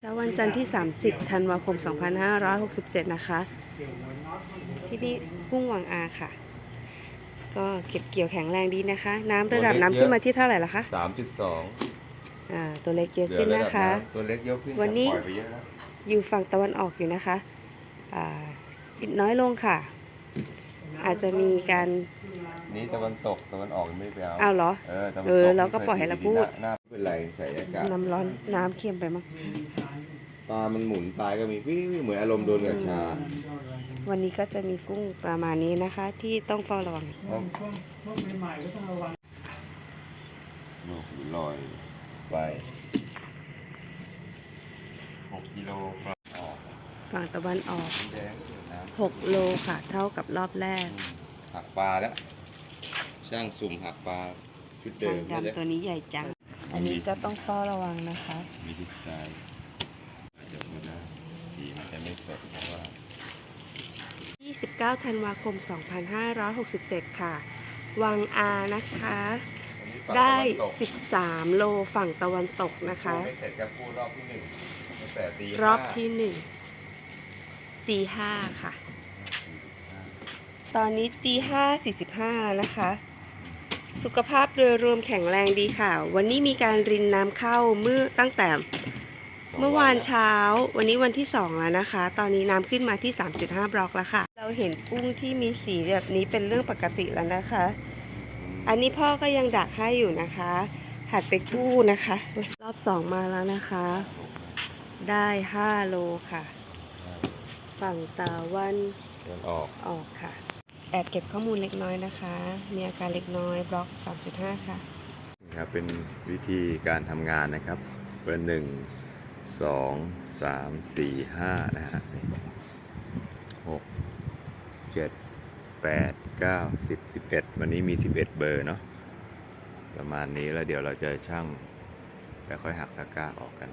เช้าวันจันทร์ที่ 30 ธันวาคม 2567 นะคะ ที่นี่กุ้งหวังอาค่ะ ก็เก็บเกี่ยวแข็งแรงดีนะคะ น้ำระดับน้ำขึ้นมาที่เท่าไหร่ละคะสามจุดสองอ่า ตัวเล็กเยอะขึ้นนะคะ ตัวเล็กเยอะขึ้นวันนี้ปล่อยไปเยอะแล้วอยู่ฝั่งตะวันออกอยู่นะคะ อ่าปิดน้อยลงค่ะ อาจจะมีการ นี่ตะวันตกตะวันออกยังไม่ไปเอาอ้าวเหรอ เออตะวันเอตอกเราก็ปล่อยให้เราพูด หน้าไม่เป็นไรใส่อากาศน้ำร้อนน้ำเค็มไปมั้ง ปลามันหมุนปลายก็มีวิวเหมือนอารมณ์โดนกับชาวันนี้ก็จะมีกุ้งประมาณนี้นะคะ ที่ต้องเฝ้าระวังช่วงช่วงใหม่ๆก็ต้องระวังโลกลอยไปหกกิโลกรัมออกฝั่งตะวันออกแดงเดือดน้6โลค่ะ เท่ากับรอบแรกำหักปลาแล้ว ช่างสุ่มหักปลาชุดเดิทามงไม่ได้ดำตัวนี้ใหญ่จัง อันนี้ก็ต้องเฝ้าระวังนะคะ มีทิศซ้ายอาจจะไม่ได้สีมันจะไม่สดเพราะว่า 29ธันวาคม 2567 ค่ะ วังอานะคะ ได้ 13 โลฝั่งตะวันตกนะคะ ไม่เสร็จก็พูดรอบที่หนึ่งตั้งแต่ตีรอบห้าที่หนึ่งตีห้าค่ะ ตอนนี้ตีห้าสี่สิบห้าแล้วนะคะ สุขภาพโดยรวมแข็งแรงดีค่ะ วันนี้มีการรินน้ำเข้าเมื่อตั้งแต่เมื่อวานเช้า วันนี้วันที่สองแล้วนะคะ ตอนนี้น้ำขึ้นมาที่ 3.5 บล็อกแล้วค่ะ เราเห็นกุ้งที่มีสีแบบนี้เป็นเรื่องปกติแล้วนะคะ อันนี้พ่อก็ยังดักให้อยู่นะคะ หัดไปกู้นะคะ รอบสองมาแล้วนะคะ ได้5โลค่ะ ฝั่งตะวันเดินออกออกค่ะ แอบเก็บข้อมูลเล็กน้อยนะคะ มีอาการเล็กน้อยบล็อก 3.5 ค่ะนะครับเป็นวิธีการทำงานนะครับเบอร์หนึ่งสองสามสี่ห้านะฮะหกเจ็ดแปดเก้าสิบสิบเอ็ดวันนี้มีสิบเอ็ดเบอร์เนาะประมาณนี้แล้วเดี๋ยวเราจะช่างแล้วค่อยหักตะกร้าออกกัน